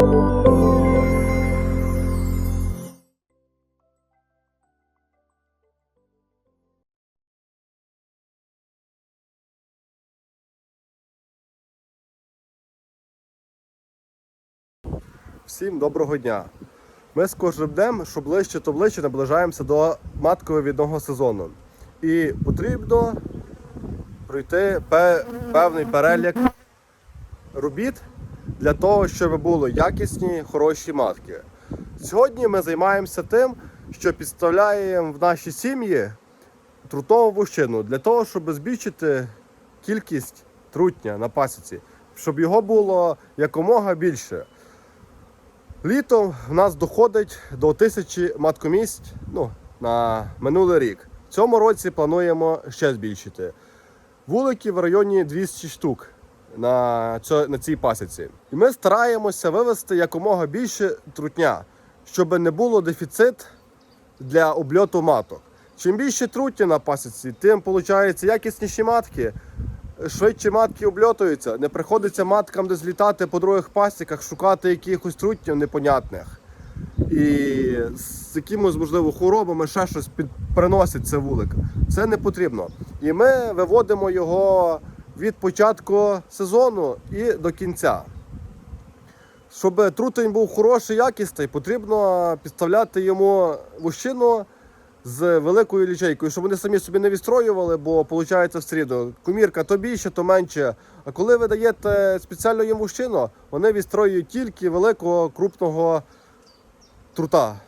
Всім доброго дня. Ми з кожним днем, що ближче, то ближче наближаємося до матково-відного сезону. І потрібно пройти певний перелік робіт для того, щоб були якісні, хороші матки. Сьогодні ми займаємося тим, що підставляємо в наші сім'ї трутову вущину для того, щоб збільшити кількість трутня на пасіці, щоб його було якомога більше. Літом в нас доходить до тисячі маткомісць ну, на минулий рік. В цьому році плануємо ще збільшити. Вулики в районі 200 штук на, на цій пасіці. І ми стараємося вивести якомога більше трутня, щоб не було дефіцит для обльоту маток. Чим більше трутня на пасіці, тим виходить якісніші матки, швидше матки обльотуються, не приходиться маткам десь літати по других пасіках, шукати якихось трутнів непонятних. І з якимось, можливо, хворобами ще щось під... приносить це вулик. Це не потрібно. І ми виводимо його від початку сезону і до кінця. Щоб трутень був хороший, якісний, потрібно підставляти йому вущину з великою лічейкою, щоб вони самі собі не відстроювали, бо виходить все рівно. Кумірка то більше, то менше. А коли ви даєте спеціально їм вущину, вони відстроюють тільки великого крупного трута,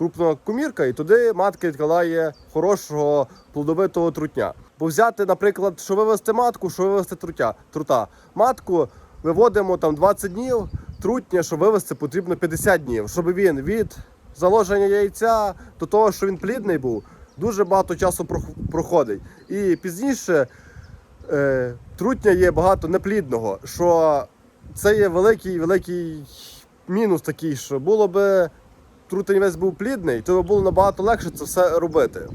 крупного кумірка, і туди матка відкладає хорошого плодовитого трутня. Бо взяти, наприклад, що вивести матку, що вивести трутя, трута. Матку виводимо там 20 днів, трутня, щоб вивести, потрібно 50 днів, щоб він від заложення яйця до того, що він плідний був, дуже багато часу проходить. І пізніше е, трутня є багато неплідного, що це є великий великий мінус такий, що було би трутень весь був плідний, то було набагато легше це все робити.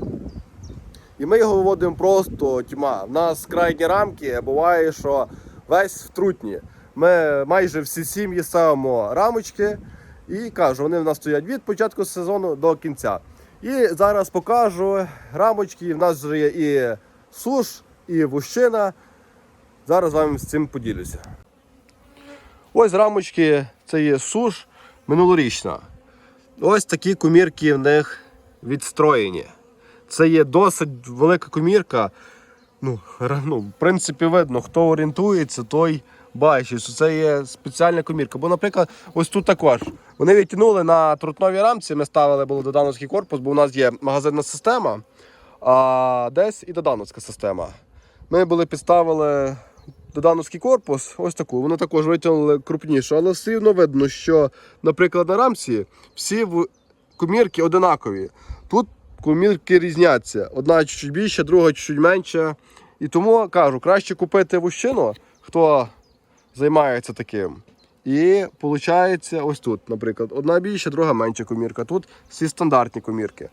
І ми його виводимо просто тьма. У нас крайні рамки буває, що весь в трутні. Ми майже всі сім'ї ставимо рамочки і кажу, вони в нас стоять від початку сезону до кінця. І зараз покажу рамочки. В нас вже є і суш, і вущина. Зараз з вами з цим поділюся. Ось рамочки, це є суш минулорічна. Ось такі комірки в них відстроєні. Це є досить велика комірка. Ну, ну, в принципі, видно, хто орієнтується, той бачить, що це є спеціальна комірка. Бо, наприклад, ось тут також. Вони відтягнули на трутновій рамці, ми ставили було додановський корпус, бо у нас є магазинна система, а десь і додановська система. Ми були підставили додановський корпус, ось таку. Вони також витягнули крупнішу, але все одно видно, що, наприклад, на рамці всі комірки одинакові. Тут комірки різняться. Одна чуть більша, друга чуть менша. І тому кажу, краще купити вущину, хто займається таким. І виходить ось тут, наприклад, одна більша, друга менша комірка. Тут всі стандартні комірки.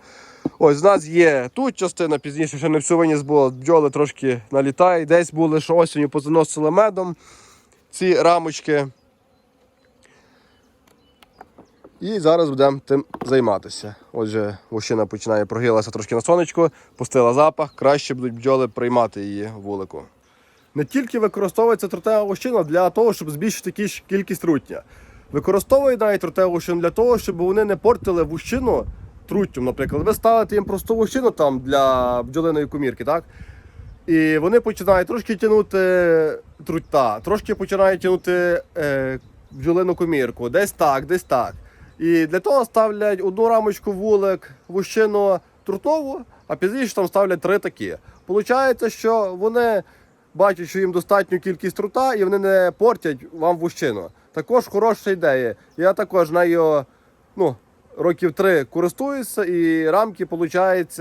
Ось у нас є тут частина, пізніше ще не всю виніс було, бджоли трошки налітають. Десь були, що осінню позаносили медом ці рамочки. І зараз будемо тим займатися. Отже, вощина починає прогрілася трошки на сонечку, пустила запах, краще будуть бджоли приймати її вулику. Не тільки використовується трутева вощина для того, щоб збільшити кількість трутня. Використовують навіть трутеву вощину для того, щоб вони не портили вущину труттям. Наприклад, ви ставите їм просту вощину там для бджолиної комірки, так? І вони починають трошки тягнути трутта, трошки починають тягнути е, бджолину комірку, десь так, десь так. І для того ставлять одну рамочку вулик, вущину трутову, а пізніше там ставлять три такі. Получається, що вони бачать, що їм достатню кількість трута, і вони не портять вам вущину. Також хороша ідея. Я також нею ну, років три користуюся, і рамки, виходить,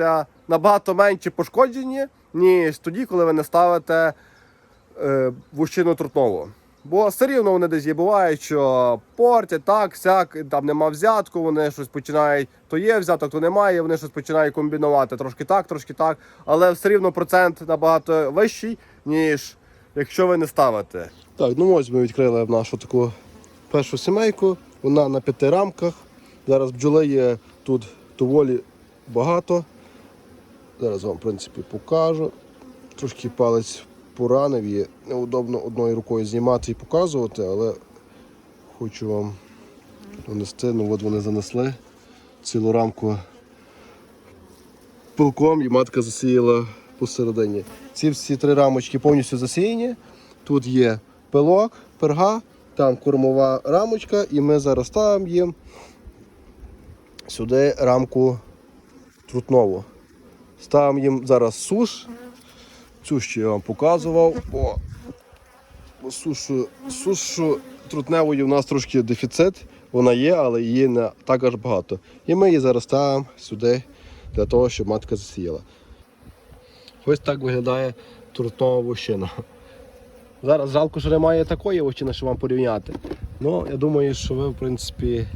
набагато менше пошкоджені, ніж тоді, коли ви не ставите е, вущину трутнову. Бо все рівно вони десь є. Буває, що портять так, сяк, там нема взятку, вони щось починають, то є взяток, то немає, вони щось починають комбінувати трошки так, трошки так. Але все рівно процент набагато вищий, ніж якщо ви не ставите. Так, ну ось ми відкрили нашу таку першу сімейку, вона на п'яти рамках. Зараз бджоли є тут доволі багато. Зараз вам, в принципі, покажу. Трошки палець поранив, є неудобно одною рукою знімати і показувати, але хочу вам донести. Ну от вони занесли цілу рамку пилком і матка засіяла посередині. Ці всі три рамочки повністю засіяні. Тут є пилок, перга, там кормова рамочка, і ми зараз ставимо їм сюди рамку трутнову. Ставимо їм зараз суш. Цю ще я вам показував. О, сушу, сушу трутневої у нас трошки дефіцит. Вона є, але її не так аж багато. І ми її зараз ставимо сюди для того, щоб матка засіяла. Ось так виглядає трутнова вощина. Зараз жалко, що немає такої вощини, щоб вам порівняти. Ну, я думаю, що ви, в принципі,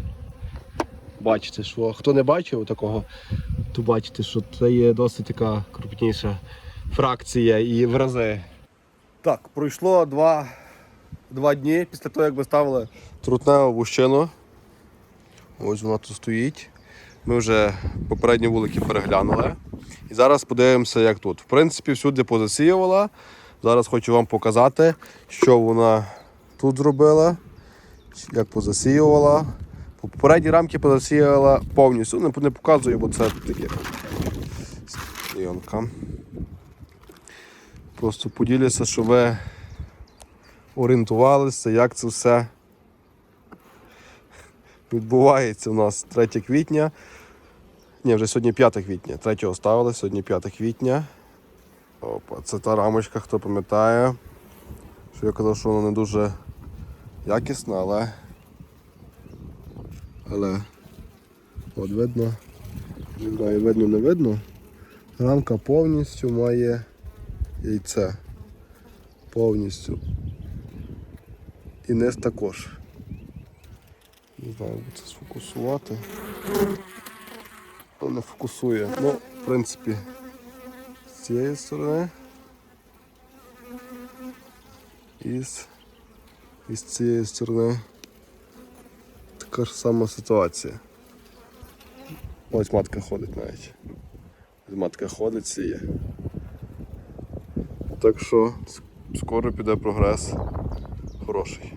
бачите, що хто не бачив такого, то бачите, що це є досить така крупніша фракція і в рази. Так, пройшло два, два дні після того, як ми ставили трутневу вущину. Ось вона тут стоїть. Ми вже попередні вулики переглянули. І зараз подивимося, як тут. В принципі, всюди позасіювала. Зараз хочу вам показати, що вона тут зробила, як позасіювала. По попередній рамки позасіяла повністю. Не, не показую, бо це таке клейонка. Просто поділюся, щоб ви орієнтувалися, як це все відбувається у нас 3 квітня. Ні, вже сьогодні 5 квітня. 3 ставили, сьогодні 5 квітня. Опа, це та рамочка, хто пам'ятає. Що я казав, що вона не дуже якісна, але. Але от видно. Не знаю, видно, не видно. Рамка повністю має яйце. Повністю. І низ також. Не знаю, як це сфокусувати. Ну, не фокусує. Ну, в принципі, з цієї сторони. І з, і з цієї сторони така ж сама ситуація. Ось матка ходить навіть. Матка ходить сіє. Так що скоро піде прогрес хороший.